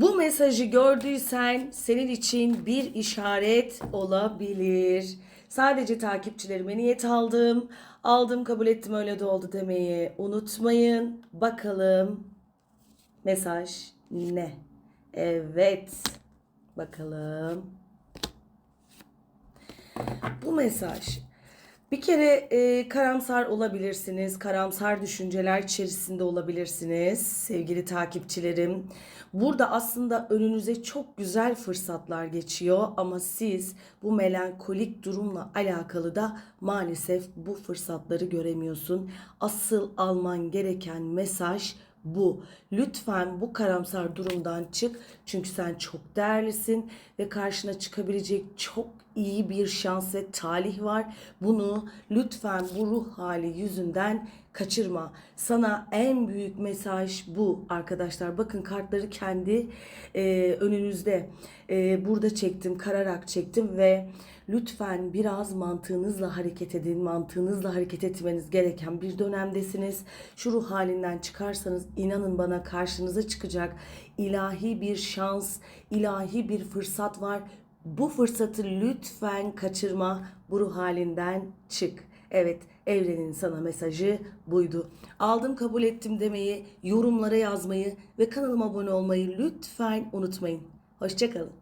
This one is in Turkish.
Bu mesajı gördüysen senin için bir işaret olabilir. Sadece takipçilerime niyet aldım. Aldım kabul ettim öyle de oldu demeyi unutmayın. Bakalım mesaj ne? Evet. Bakalım. Bu mesaj bir kere e, karamsar olabilirsiniz, karamsar düşünceler içerisinde olabilirsiniz sevgili takipçilerim. Burada aslında önünüze çok güzel fırsatlar geçiyor ama siz bu melankolik durumla alakalı da maalesef bu fırsatları göremiyorsun. Asıl alman gereken mesaj bu. Lütfen bu karamsar durumdan çık. Çünkü sen çok değerlisin ve karşına çıkabilecek çok iyi bir şans ve talih var. Bunu lütfen bu ruh hali yüzünden kaçırma. Sana en büyük mesaj bu arkadaşlar. Bakın kartları kendi e, önünüzde e, burada çektim, kararak çektim ve lütfen biraz mantığınızla hareket edin. Mantığınızla hareket etmeniz gereken bir dönemdesiniz. Şu ruh halinden çıkarsanız inanın bana karşınıza çıkacak ilahi bir şans, ilahi bir fırsat var. Bu fırsatı lütfen kaçırma. Bu ruh halinden çık. Evet, evrenin sana mesajı buydu. Aldım kabul ettim demeyi, yorumlara yazmayı ve kanalıma abone olmayı lütfen unutmayın. Hoşçakalın.